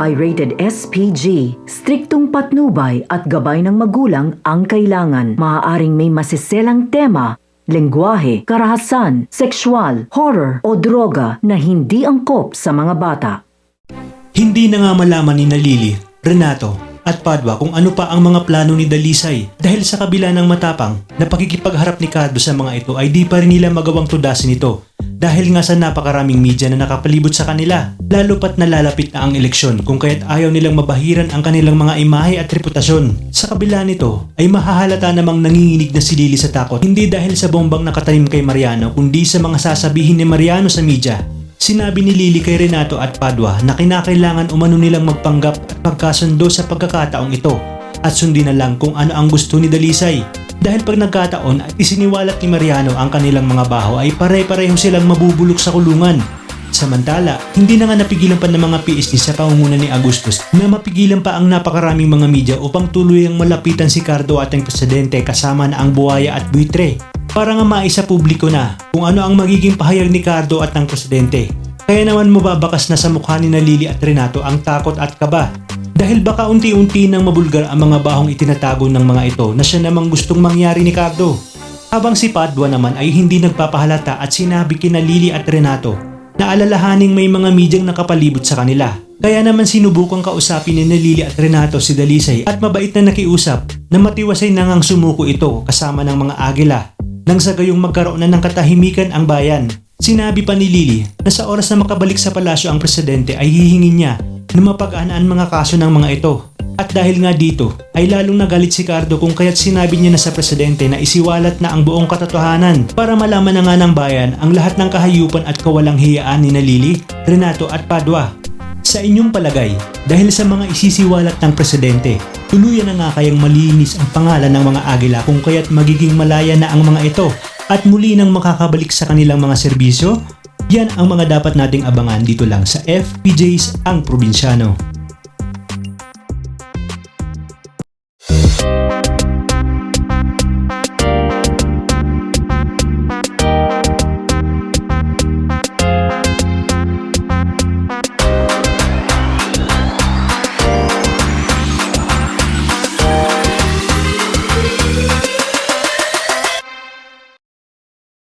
ay rated SPG. Striktong patnubay at gabay ng magulang ang kailangan. Maaaring may masiselang tema, lengguwahe, karahasan, sexual, horror o droga na hindi angkop sa mga bata. Hindi na nga malaman ni Nalili, Renato at Padua kung ano pa ang mga plano ni Dalisay dahil sa kabila ng matapang na pakikipagharap ni Cardo sa mga ito ay di pa rin nila magawang tudasin ito dahil nga sa napakaraming media na nakapalibot sa kanila lalo pat nalalapit na ang eleksyon kung kaya't ayaw nilang mabahiran ang kanilang mga imahe at reputasyon. Sa kabila nito ay mahahalata namang nanginginig na si Lily sa takot hindi dahil sa bombang nakatanim kay Mariano kundi sa mga sasabihin ni Mariano sa media Sinabi ni Lily kay Renato at Padua na kinakailangan umano nilang magpanggap at pagkasundo sa pagkakataong ito at sundin na lang kung ano ang gusto ni Dalisay. Dahil pag nagkataon at isiniwalat ni Mariano ang kanilang mga baho ay pare-pareho silang mabubulok sa kulungan. Samantala, hindi na nga napigilan pa ng mga PSD sa pangunguna ni Agustus na mapigilan pa ang napakaraming mga media upang tuluyang malapitan si Cardo at ang presidente kasama na ang buhaya at buitre para nga maisa publiko na kung ano ang magiging pahayag ni Cardo at ng presidente. Kaya naman mababakas na sa mukha ni na Lily at Renato ang takot at kaba dahil baka unti-unti nang mabulgar ang mga bahong itinatago ng mga ito na siya namang gustong mangyari ni Cardo. Habang si Padua naman ay hindi nagpapahalata at sinabi kina Lily at Renato na alalahaning may mga medyang nakapalibot sa kanila. Kaya naman sinubukang kausapin ni Lily at Renato si Dalisay at mabait na nakiusap na matiwasay na ngang sumuko ito kasama ng mga agila nang sa gayong magkaroon na ng katahimikan ang bayan. Sinabi pa ni Lily na sa oras na makabalik sa palasyo ang presidente ay hihingin niya na mapag-anaan mga kaso ng mga ito. At dahil nga dito ay lalong nagalit si Cardo kung kaya't sinabi niya na sa presidente na isiwalat na ang buong katotohanan para malaman na nga ng bayan ang lahat ng kahayupan at kawalang hiyaan ni na Lily, Renato at Padua. Sa inyong palagay, dahil sa mga isisiwalat ng presidente, tuluyan na nga kayang malinis ang pangalan ng mga agila kung kaya't magiging malaya na ang mga ito at muli nang makakabalik sa kanilang mga serbisyo? Yan ang mga dapat nating abangan dito lang sa FPJs ang Probinsyano.